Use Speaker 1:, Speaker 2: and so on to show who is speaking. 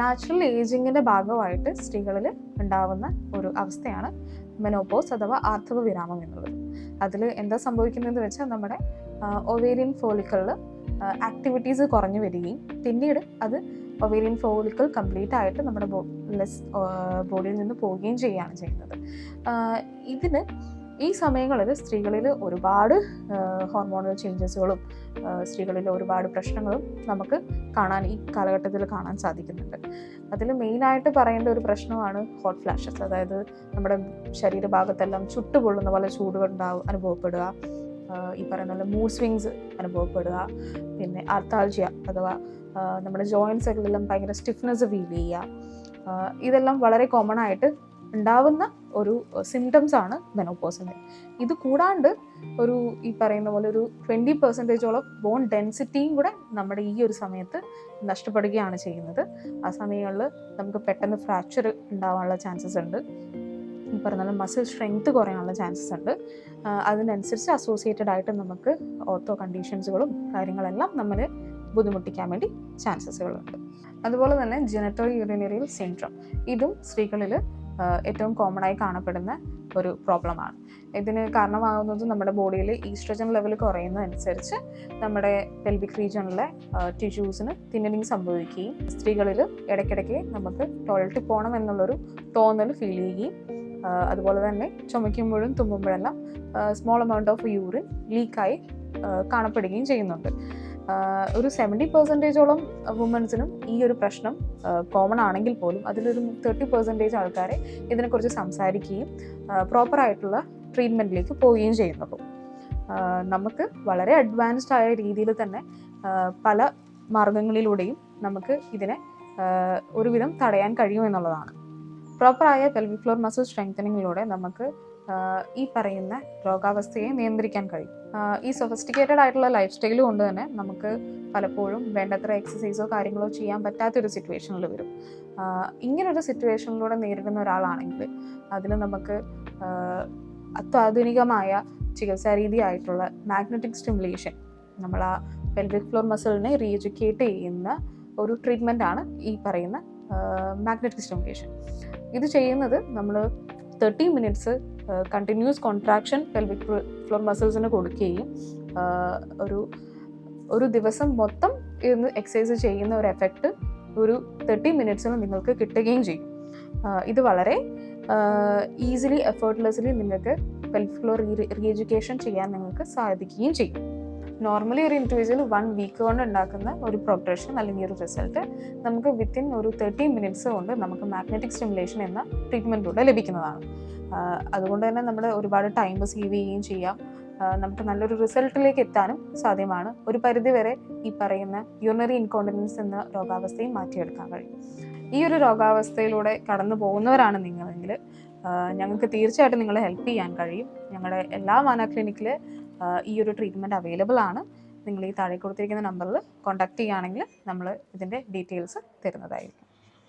Speaker 1: Natural ഏജിങ്ങിന്റെ ഭാഗമായിട്ട് സ്ത്രീകളിൽ ഉണ്ടാവുന്ന ഒരു അവസ്ഥയാണ് മെനോപോസ് അഥവാ ആർത്തവ വിരാമം എന്നുള്ളത്. അതിൽ എന്താ സംഭവിക്കുന്നതെന്ന് വെച്ചാൽ നമ്മുടെ ഒവേരിയൻ ഫോളിക്കളിൽ ആക്ടിവിറ്റീസ് കുറഞ്ഞു വരികയും പിന്നീട് അത് ഒവേരിയൻ ഫോളിക്കൾ കംപ്ലീറ്റ് ആയിട്ട് നമ്മുടെ ബോ ലെസ് ബോഡിയിൽ നിന്ന് പോവുകയും ചെയ്യുകയാണ് ചെയ്യുന്നത്. ഇതിന് ഈ സമയങ്ങളിൽ സ്ത്രീകളിൽ ഒരുപാട് ഹോർമോണൽ ചേഞ്ചസുകളും സ്ത്രീകളിൽ ഒരുപാട് പ്രശ്നങ്ങളും നമുക്ക് കാണാൻ ഈ കാലഘട്ടത്തിൽ കാണാൻ സാധിക്കുന്നുണ്ട്. അതിൽ മെയിനായിട്ട് പറയേണ്ട ഒരു പ്രശ്നമാണ് ഹോട്ട് ഫ്ലാഷസ് അതായത് നമ്മുടെ ശരീരഭാഗത്തെല്ലാം ചുട്ടുപൊള്ളുന്ന പോലെ ചൂട് ഉണ്ടാവും അനുഭവപ്പെടുക ഈ പറയുന്ന മൂഡ് സ്വിങ്സ് അനുഭവപ്പെടുക. പിന്നെ അർത്താൾജിയ അഥവാ നമ്മുടെ ജോയിൻസുകളിലെല്ലാം ഭയങ്കര സ്റ്റിഫ്നെസ് ഫീൽ ചെയ്യുക. ഇതെല്ലാം വളരെ കോമൺ ആയിട്ട് ഉണ്ടാവുന്ന ഒരു സിംറ്റംസ് ആണ് മെനോപോസിന്റെ ഇത് കൂടാണ്ട് ഒരു ഈ പറയുന്ന പോലെ ഒരു ട്വന്റി പെർസെന്റേജോളം ബോൺ ഡെൻസിറ്റിയും കൂടെ നമ്മുടെ ഈ ഒരു സമയത്ത് നഷ്ടപ്പെടുകയാണ് ചെയ്യുന്നത്. ആ സമയങ്ങളിൽ നമുക്ക് പെട്ടെന്ന് ഫ്രാക്ചർ ഉണ്ടാവാനുള്ള ചാൻസസ് ഉണ്ട്. ഈ പറഞ്ഞ മസിൽ സ്ട്രെങ്ത് കുറയാനുള്ള ചാൻസസ് ഉണ്ട്. അതിനനുസരിച്ച് അസോസിയേറ്റഡ് ആയിട്ട് നമുക്ക് ഓർത്തോ കണ്ടീഷൻസുകളും കാര്യങ്ങളെല്ലാം നമ്മൾ ബുദ്ധിമുട്ടിക്കാൻ വേണ്ടി ചാൻസസുകളുണ്ട് അതുപോലെ തന്നെ ജനറ്റോ യൂറിനറിയൽ സിൻഡ്രം ഇതും സ്ത്രീകളിൽ ഏറ്റവും കോമൺ ആയി കാണപ്പെടുന്ന ഒരു പ്രോബ്ലമാണ് ഇതിന് കാരണമാകുന്നത് നമ്മുടെ ബോഡിയിൽ ഈസ്ട്രജൻ ലെവൽ കുറയുന്നതനുസരിച്ച് നമ്മുടെ പെൽവിക് റീജിയണിലെ ടിഷ്യൂസിന് തിന്നലിങ് സംഭവിക്കുകയും സ്ത്രീകളിൽ ഇടയ്ക്കിടയ്ക്ക് നമുക്ക് ടോയ്ലറ്റിൽ പോകണം എന്നുള്ളൊരു തോന്നൽ ഫീൽ ചെയ്യുകയും അതുപോലെ തന്നെ ചുമയ്ക്കുമ്പോഴും തുമ്മുമ്പോഴെല്ലാം സ്മോൾ എമൗണ്ട് ഓഫ് യൂറിൻ ലീക്കായി കാണപ്പെടുകയും ചെയ്യുന്നുണ്ട്. ഒരു സെവന്റി പെർസെന്റേജോളം വുമൻസിനും ഈ ഒരു പ്രശ്നം കോമൺ ആണെങ്കിൽ പോലും അതിലൊരു തേർട്ടി പെർസെന്റേജ് ആൾക്കാരെ ഇതിനെക്കുറിച്ച് സംസാരിക്കുകയും പ്രോപ്പറായിട്ടുള്ള ട്രീറ്റ്മെന്റിലേക്ക് പോവുകയും ചെയ്യുന്നുള്ളൂ നമുക്ക് വളരെ അഡ്വാൻസ്ഡ് ആയ രീതിയിൽ തന്നെ പല മാർഗങ്ങളിലൂടെയും നമുക്ക് ഇതിനെ ഒരുവിധം തടയാൻ കഴിയുമെന്നുള്ളതാണ് പ്രോപ്പറായ പെൽവിക് ഫ്ലോർ മസിൽ സ്ട്രെങ്തനിങ്ങിലൂടെ നമുക്ക് ഈ പറയുന്ന രോഗാവസ്ഥയെ നിയന്ത്രിക്കാൻ കഴിയും. ഈ സൊഫിസ്റ്റിക്കേറ്റഡ് ആയിട്ടുള്ള ലൈഫ് സ്റ്റൈൽ കൊണ്ട് തന്നെ നമുക്ക് പലപ്പോഴും വേണ്ടത്ര എക്സസൈസോ കാര്യങ്ങളോ ചെയ്യാൻ പറ്റാത്തൊരു സിറ്റുവേഷനിൽ വരും. ഇങ്ങനൊരു സിറ്റുവേഷനിലൂടെ നേരിടുന്ന ഒരാളാണെങ്കിൽ അതിന് നമുക്ക് അത്യാധുനികമായ ചികിത്സാ രീതിയായിട്ടുള്ള മാഗ്നറ്റിക് സ്റ്റിമുലേഷൻ നമ്മൾ ആ പെൽവിക് ഫ്ലോർ മസിലിനെ റീഎജുക്കേറ്റ് ചെയ്യുന്ന ഒരു ട്രീറ്റ്മെന്റ് ആണ് ഈ പറയുന്ന മാഗ്നറ്റിക് സ്റ്റിമുലേഷൻ ഇത് ചെയ്യുന്നത് നമ്മൾ thirty minutes continuous contraction pelvic floor മസിൽസിന് കൊടുക്കുകയും ഒരു ഒരു ദിവസം മൊത്തം ഇന്ന് എക്സസൈസ് ചെയ്യുന്ന ഒരു എഫക്റ്റ് ഒരു തേർട്ടി മിനിറ്റ്സിന് നിങ്ങൾക്ക് കിട്ടുകയും ചെയ്യും. ഇത് വളരെ ഈസിലി എഫേർട്ട്ലെസ്ലി നിങ്ങൾക്ക് പെൽവിക് ഫ്ലോർ റീ എഡ്യൂക്കേഷൻ ചെയ്യാൻ നിങ്ങൾക്ക് സാധിക്കുകയും ചെയ്യും. നോർമലി ഒരു ഇൻഡിവിജ്വൽ വൺ വീക്ക് കൊണ്ട് ഉണ്ടാക്കുന്ന ഒരു പ്രോഗ്രഷൻ അല്ലെങ്കിൽ ഒരു റിസൾട്ട് നമുക്ക് വിത്തിൻ ഒരു തേർട്ടി മിനിറ്റ്സ് കൊണ്ട് നമുക്ക് മാഗ്നറ്റിക് സ്റ്റിമുലേഷൻ എന്ന ട്രീറ്റ്മെന്റിലൂടെ ലഭിക്കുന്നതാണ്. അതുകൊണ്ട് തന്നെ നമ്മൾ ഒരുപാട് ടൈം സേവ് ചെയ്യുകയും ചെയ്യാം. നമുക്ക് നല്ലൊരു റിസൾട്ടിലേക്ക് എത്താനും സാധ്യമാണ്. ഒരു പരിധിവരെ ഈ പറയുന്ന യൂണറി ഇൻകോണ്ടിനൻസ് എന്ന രോഗാവസ്ഥയും മാറ്റിയെടുക്കാൻ കഴിയും. ഈ ഒരു രോഗാവസ്ഥയിലൂടെ കടന്നു പോകുന്നവരാണ് നിങ്ങളെങ്കിൽ ഞങ്ങൾക്ക് തീർച്ചയായിട്ടും നിങ്ങളെ ഹെൽപ്പ് ചെയ്യാൻ കഴിയും. ഞങ്ങളുടെ എല്ലാ മാന ക്ലിനിക്കിൽ ഈ ഒരു ട്രീറ്റ്മെന്റ് അവൈലബിൾ ആണ്. നിങ്ങൾ ഈ താഴെ കൊടുത്തിരിക്കുന്ന നമ്പറിൽ കോൺടാക്ട് ചെയ്യുകയാണെങ്കിൽ നമ്മൾ ഇതിന്റെ ഡീറ്റെയിൽസ് തരുന്നതായിരിക്കും.